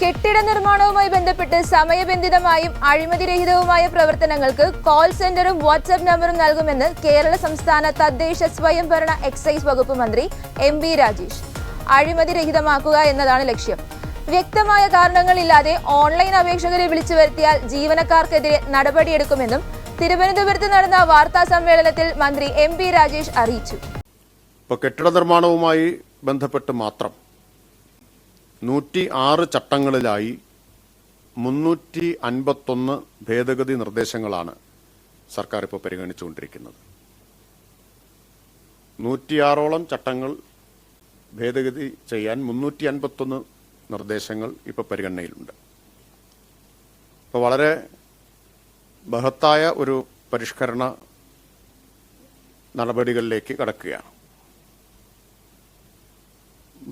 കെട്ടിട നിർമ്മാണവുമായി ബന്ധപ്പെട്ട് സമയബന്ധിതമായും അഴിമതിരഹിതവുമായ പ്രവർത്തനങ്ങൾക്ക് കോൾ സെന്ററും വാട്സ്ആപ്പ് നമ്പറും നൽകുമെന്ന് കേരള സംസ്ഥാന തദ്ദേശ സ്വയംഭരണ എക്സൈസ് വകുപ്പ് മന്ത്രി എം വി രാജേഷ്. അഴിമതിരഹിതമാക്കുക എന്നതാണ് ലക്ഷ്യം. വ്യക്തമായ കാരണങ്ങളില്ലാതെ ഓൺലൈൻ അപേക്ഷകരെ വിളിച്ചു വരുത്തിയാൽ ജീവനക്കാർക്കെതിരെ നടപടിയെടുക്കുമെന്നും തിരുവനന്തപുരത്ത് നടന്ന വാർത്താ സമ്മേളനത്തിൽ മന്ത്രി എം പി രാജേഷ് അറിയിച്ചു. ഇപ്പോൾ കെട്ടിട നിർമ്മാണവുമായി ബന്ധപ്പെട്ട് മാത്രം നൂറ്റി ആറ് ചട്ടങ്ങളിലായി മുന്നൂറ്റി അൻപത്തൊന്ന് ഭേദഗതി നിർദ്ദേശങ്ങളാണ് സർക്കാർ ഇപ്പോൾ പരിഗണിച്ചുകൊണ്ടിരിക്കുന്നത്. നൂറ്റിയാറോളം ചട്ടങ്ങൾ ഭേദഗതി ചെയ്യാൻ മുന്നൂറ്റി അൻപത്തൊന്ന് നിർദ്ദേശങ്ങൾ ഇപ്പോൾ പരിഗണനയിലുണ്ട്. ഇപ്പോൾ വളരെ ബഹത്തായ ഒരു പരിഷ്കരണ നടപടികളിലേക്ക് കടക്കുകയാണ്.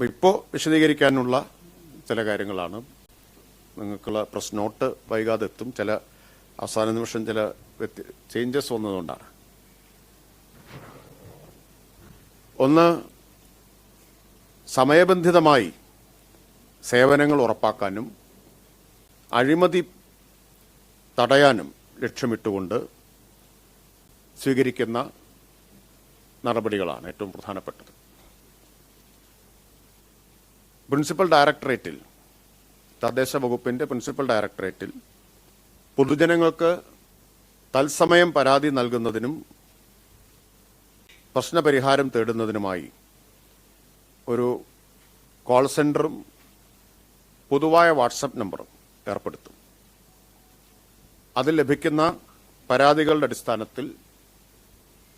ഇപ്പോൾ വിശദീകരിക്കാനുള്ള ചില കാര്യങ്ങളാണ്. നിങ്ങൾക്കുള്ള പ്രസ് നോട്ട് വൈകാതെ എത്തും. ചില അവസാന നിമിഷം ചില ചേഞ്ചസ് വന്നതുകൊണ്ടാണ്. ഒന്ന് സമയബന്ധിതമായി സേവനങ്ങൾ ഉറപ്പാക്കാനും അഴിമതി തടയാനും ലക്ഷ്യമിട്ടുകൊണ്ട് സ്വീകരിക്കുന്ന നടപടികളാണ് ഏറ്റവും പ്രധാനപ്പെട്ടത്. പ്രിൻസിപ്പൽ ഡയറക്ടറേറ്റിൽ തദ്ദേശ വകുപ്പിന്റെ പ്രിൻസിപ്പൽ ഡയറക്ടറേറ്റിൽ പൊതുജനങ്ങൾക്ക് തത്സമയം പരാതി നൽകുന്നതിനും പ്രശ്നപരിഹാരം തേടുന്നതിനുമായി ഒരു കോൾ സെന്ററും പൊതുവായ വാട്സപ്പ് നമ്പറും ഏർപ്പെടുത്തും. അതിൽ ലഭിക്കുന്ന പരാതികളുടെ അടിസ്ഥാനത്തിൽ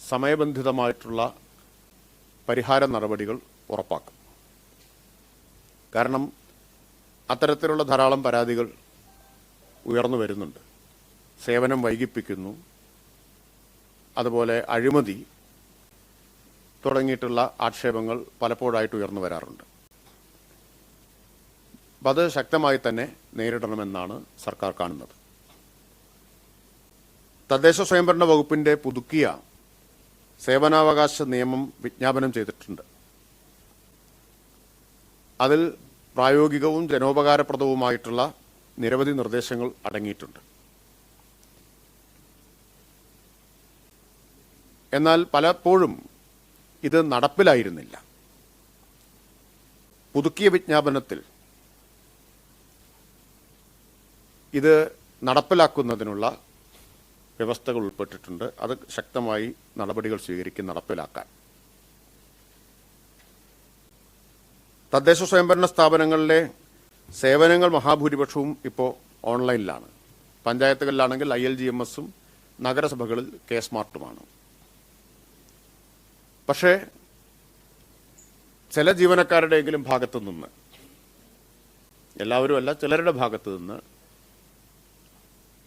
സമയബന്ധിതമായിട്ടുള്ള പരിഹാര നടപടികൾ ഉറപ്പാക്കും. കാരണം അത്തരത്തിലുള്ള ധാരാളം പരാതികൾ ഉയർന്നു വരുന്നുണ്ട്. സേവനം വൈകിപ്പിക്കുന്നു. അതുപോലെ അഴിമതി തുടങ്ങിയിട്ടുള്ള ആക്ഷേപങ്ങൾ പലപ്പോഴായിട്ട് ഉയർന്നു വരാറുണ്ട്. അത് ശക്തമായി തന്നെ നേരിടണമെന്നാണ് സർക്കാർ കാണുന്നത്. തദ്ദേശ സ്വയംഭരണ വകുപ്പിന്റെ പുതുക്കിയ സേവനാവകാശ നിയമം വിജ്ഞാപനം ചെയ്തിട്ടുണ്ട്. അതിൽ പ്രായോഗികവും ജനോപകാരപ്രദവുമായിട്ടുള്ള നിരവധി നിർദ്ദേശങ്ങൾ അടങ്ങിയിട്ടുണ്ട്. എന്നാൽ പലപ്പോഴും ഇത് നടപ്പിലായിരുന്നില്ല. പുതുക്കിയ വിജ്ഞാപനത്തിൽ ഇത് നടപ്പിലാക്കുന്നതിനുള്ള വ്യവസ്ഥകൾ ഉൾപ്പെട്ടിട്ടുണ്ട്. അത് ശക്തമായി നടപടികൾ സ്വീകരിക്കും നടപ്പിലാക്കാൻ. തദ്ദേശ സ്വയംഭരണ സ്ഥാപനങ്ങളിലെ സേവനങ്ങൾ മഹാഭൂരിപക്ഷവും ഇപ്പോൾ ഓൺലൈനിലാണ്. പഞ്ചായത്തുകളിലാണെങ്കിൽ ഐ എൽ ജി എം എസും നഗരസഭകളിൽ കെ സ്മാർട്ടുമാണ്. പക്ഷേ ചില ജീവനക്കാരുടെയെങ്കിലും ഭാഗത്തു നിന്ന് എല്ലാവരും അല്ല ചിലരുടെ ഭാഗത്തു നിന്ന്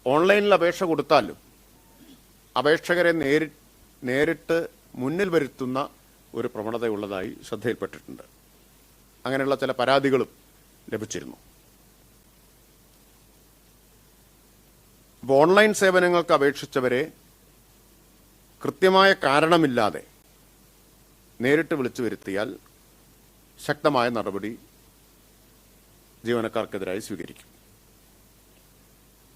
ഓൺലൈനിൽ അപേക്ഷ കൊടുത്താലും അപേക്ഷകരെ നേരി നേരിട്ട് മുന്നിൽ വരുത്തുന്ന ഒരു പ്രവണതയുള്ളതായി ശ്രദ്ധയിൽപ്പെട്ടിട്ടുണ്ട്. അങ്ങനെയുള്ള ചില പരാതികളും ലഭിച്ചിരുന്നു. അപ്പോൾ ഓൺലൈൻ സേവനങ്ങൾക്ക് അപേക്ഷിച്ചവരെ കൃത്യമായ കാരണമില്ലാതെ നേരിട്ട് വിളിച്ചു വരുത്തിയാൽ ശക്തമായ നടപടി ജീവനക്കാർക്കെതിരായി സ്വീകരിക്കും.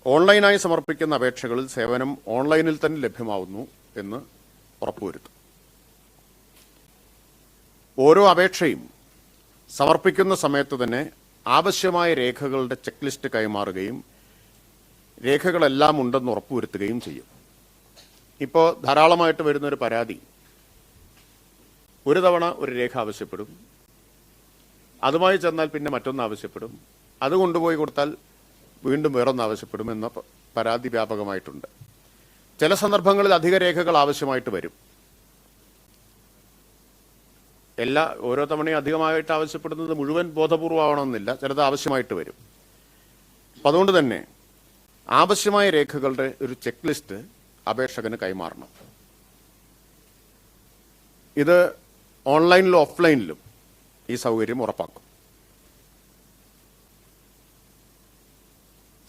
ഓൺലൈനായി സമർപ്പിക്കുന്ന അപേക്ഷകളിൽ സേവനം ഓൺലൈനിൽ തന്നെ ലഭ്യമാവുന്നു എന്ന് ഉറപ്പുവരുത്തും. ഓരോ അപേക്ഷയും സമർപ്പിക്കുന്ന സമയത്ത് തന്നെ ആവശ്യമായ രേഖകളുടെ ചെക്ക് ലിസ്റ്റ് കൈമാറുകയും രേഖകളെല്ലാം ഉണ്ടെന്ന് ഉറപ്പുവരുത്തുകയും ചെയ്യും. ഇപ്പോൾ ധാരാളമായിട്ട് വരുന്നൊരു പരാതി. ഒരു തവണ ഒരു രേഖ ആവശ്യപ്പെടും. അതുമായി ചെന്നാൽ പിന്നെ മറ്റൊന്ന് ആവശ്യപ്പെടും. അത് കൊണ്ടുപോയി കൊടുത്താൽ വീണ്ടും വേറൊന്ന് ആവശ്യപ്പെടും എന്ന പരാതി വ്യാപകമായിട്ടുണ്ട്. ചില സന്ദർഭങ്ങളിൽ അധിക രേഖകൾ ആവശ്യമായിട്ട് വരും. എല്ലാ ഓരോ തവണയും അധികമായിട്ട് ആവശ്യപ്പെടുന്നത് മുഴുവൻ ബോധപൂർവമാവണമെന്നില്ല. ചിലത് ആവശ്യമായിട്ട് വരും. അപ്പം അതുകൊണ്ട് തന്നെ ആവശ്യമായ രേഖകളുടെ ഒരു ചെക്ക് ലിസ്റ്റ് അപേക്ഷകന് കൈമാറണം. ഇത് ഓൺലൈനിലും ഓഫ്ലൈനിലും ഈ സൗകര്യം ഉറപ്പാക്കും.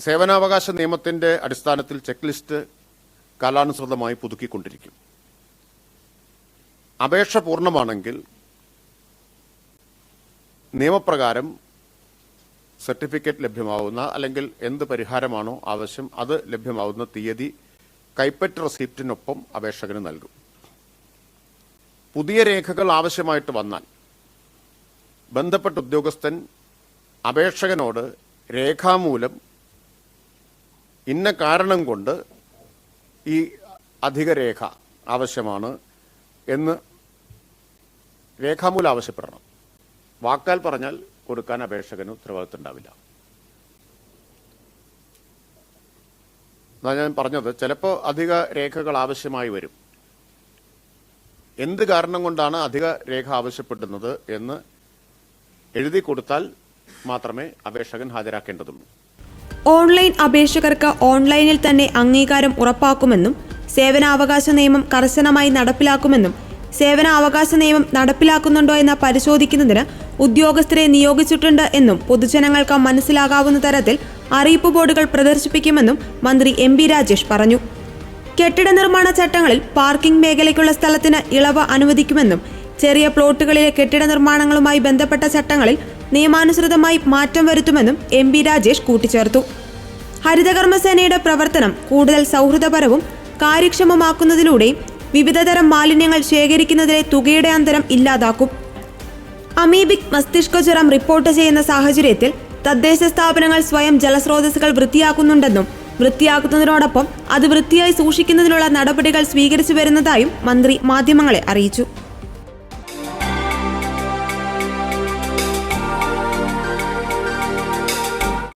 സേവനാവകാശ നിയമത്തിന്റെ അടിസ്ഥാനത്തിൽ ചെക്ക് ലിസ്റ്റ് കാലാനുസൃതമായി പുതുക്കിക്കൊണ്ടിരിക്കും. അപേക്ഷ പൂർണമാണെങ്കിൽ നിയമപ്രകാരം സർട്ടിഫിക്കറ്റ് ലഭ്യമാവുന്ന അല്ലെങ്കിൽ എന്ത് പരിഹാരമാണോ ആവശ്യം അത് ലഭ്യമാവുന്ന തീയതി കൈപ്പറ്റ് റെസിപ്റ്റിനൊപ്പം അപേക്ഷകന് നൽകും. പുതിയ രേഖകൾ ആവശ്യമായിട്ട് വന്നാൽ ബന്ധപ്പെട്ട ഉദ്യോഗസ്ഥൻ അപേക്ഷകനോട് രേഖാമൂലം ഇന്ന കാരണം കൊണ്ട് ഈ അധിക രേഖ ആവശ്യമാണ് എന്ന് രേഖാമൂലം ആവശ്യപ്പെടണം. വാക്കാൽ പറഞ്ഞാൽ കൊടുക്കാൻ അപേക്ഷകന് ഉത്തരവാദിത്വം ഉണ്ടാവില്ല. ഞാൻ പറഞ്ഞത്. ചിലപ്പോൾ അധിക രേഖകൾ ആവശ്യമായി വരും. എന്ത് കാരണം കൊണ്ടാണ് അധിക രേഖ ആവശ്യപ്പെടുന്നത് എന്ന് എഴുതി കൊടുത്താൽ മാത്രമേ അപേക്ഷകൻ ഹാജരാക്കേണ്ടതുള്ളൂ. ഓൺലൈൻ അപേക്ഷകർക്ക് ഓൺലൈനിൽ തന്നെ അംഗീകാരം ഉറപ്പാക്കുമെന്നും സേവനാവകാശ നിയമം കർശനമായി നടപ്പിലാക്കുമെന്നും സേവനാവകാശ നിയമം നടപ്പിലാക്കുന്നുണ്ടോ എന്ന് പരിശോധിക്കുന്നതിന് ഉദ്യോഗസ്ഥരെ നിയോഗിച്ചിട്ടുണ്ട് എന്നും പൊതുജനങ്ങൾക്ക് മനസ്സിലാകാവുന്ന തരത്തിൽ അറിയിപ്പ് ബോർഡുകൾ പ്രദർശിപ്പിക്കുമെന്നും മന്ത്രി എം രാജേഷ് പറഞ്ഞു. കെട്ടിട നിർമ്മാണ ചട്ടങ്ങളിൽ പാർക്കിംഗ് മേഖലയ്ക്കുള്ള സ്ഥലത്തിന് ഇളവ് അനുവദിക്കുമെന്നും ചെറിയ പ്ലോട്ടുകളിലെ കെട്ടിട നിർമ്മാണങ്ങളുമായി ബന്ധപ്പെട്ട ചട്ടങ്ങളിൽ നിയമാനുസൃതമായി മാറ്റം വരുത്തുമെന്നും എം ബി രാജേഷ് കൂട്ടിച്ചേർത്തു. ഹരിതകർമ്മസേനയുടെ പ്രവർത്തനം കൂടുതൽ സൗഹൃദപരവും കാര്യക്ഷമമാക്കുന്നതിലൂടെയും വിവിധതരം മാലിന്യങ്ങൾ ശേഖരിക്കുന്നതിലെ തുകയുടെ അന്തരം ഇല്ലാതാക്കും. അമീബിക് മസ്തിഷ്കജ്വരം റിപ്പോർട്ട് ചെയ്യുന്ന സാഹചര്യത്തിൽ തദ്ദേശ സ്ഥാപനങ്ങൾ സ്വയം ജലസ്രോതസ്സുകൾ വൃത്തിയാക്കുന്നുണ്ടെന്നും വൃത്തിയാക്കുന്നതിനോടൊപ്പം അത് വൃത്തിയായി സൂക്ഷിക്കുന്നതിനുള്ള നടപടികൾ സ്വീകരിച്ചു വരുന്നതായും മന്ത്രി മാധ്യമങ്ങളെ അറിയിച്ചു.